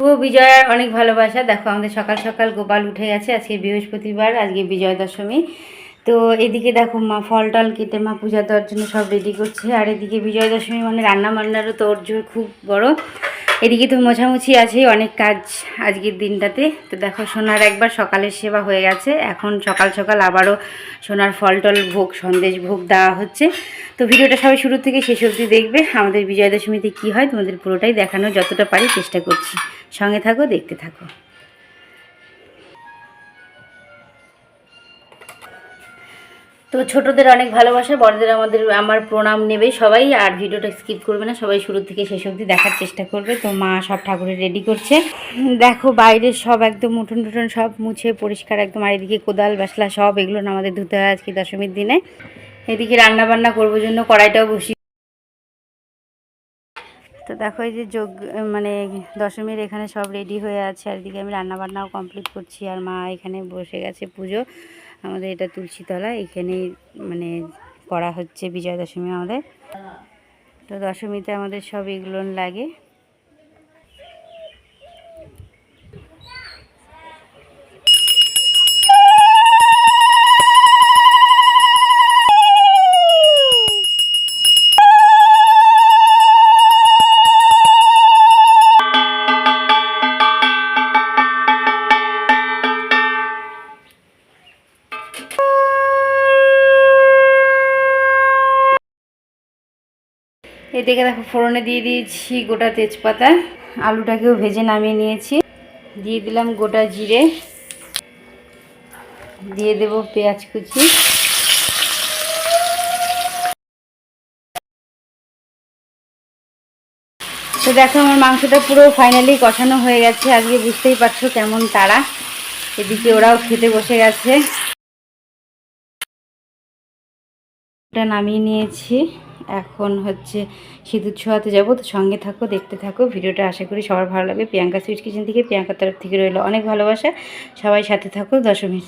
শুভ বিজয়ার অনেক ভালোবাসা। দেখো, আমাদের সকাল সকাল গোপাল উঠে গেছে। আজকে বৃহস্পতিবার, আজকে বিজয়া দশমী তো এদিকে দেখো, মা ফল টল কেটে মা পূজা দেওয়ার জন্য সব রেডি করছে। আর এদিকে বিজয়া দশমী মানে রান্না বান্নারও তোড়জোড় খুব বড়। এদিকে তো মোছামুছি আছে অনেক কাজ আজকের দিনটাতে। তো দেখো, সোনার একবার সকালের সেবা হয়ে গেছে। এখন সকাল সকাল আবারও সোনার ফল টল ভোগ, সন্দেশ ভোগ দেওয়া হচ্ছে। তো ভিডিওটা সবাই শুরু থেকে শেষ অবধি দেখবে। আমাদের বিজয়া দশমীতে কী হয় তোমাদের পুরোটাই দেখানোর যতটা পারি চেষ্টা করছি। সঙ্গে থাকো, দেখতে থাকো। তো ছোটদের অনেক ভালোবাসা, বড়দের আমাদের আমার প্রণাম নেবে সবাই, আর ভিডিওটা স্কিপ করবে না, সবাই শুরু থেকে শেষ অবধি দেখার চেষ্টা করবে। তো মা সব ঠাকুরের রেডি করছে। দেখো বাইরের সব একদম উঠোন টুটন সব মুছে, পরিষ্কার একদম, আর এদিকে কোদাল, বাসলা সব এগুলো আমাদের ধুতে হয় আজকে দশমীর দিনে। এদিকে রান্না বান্না করব জন্য, কড়াইটাও বসি তো দেখো এই যে যোগ মানে দশমীর এখানে সব রেডি হয়ে আছে, আর এদিকে আমি রান্নাবান্নাও কমপ্লিট করছি, আর মা এখানে বসে গেছে পুজো। আমাদের এটা তুলসীতলা, এখানেই মানে করা হচ্ছে বিজয়া দশমী আমাদের। তো দশমীতে আমাদের সব এগুলো লাগে। এদিকে দেখো ফোড়নে দিয়ে দিয়েছি গোটা তেজপাতা। আলুটাকেও ভেজে নামিয়ে নিয়েছি। দিয়ে দিলাম গোটা জিরে। দিয়ে দেব পেঁয়াজ কুচি। তো দেখো আমার মাংসটা পুরো ফাইনালি কষানো হয়ে গেছে। আজকে বুঝতেই পারছ কেমন তারা এদিকে ওরাও খেতে বসে গেছে। নামিয়ে নিয়েছি। এখন হচ্ছে সিঁদুর ছোঁয়াতে যাব, তো সঙ্গে থাকো, দেখতে থাকো। ভিডিওটা আশা করি সবার ভালো লাগবে। প্রিয়াঙ্কা সুইট কিচেন থেকে প্রিয়াঙ্কার তরফ থেকে রইল অনেক ভালোবাসা। সবাই সাথে থাকো দশমী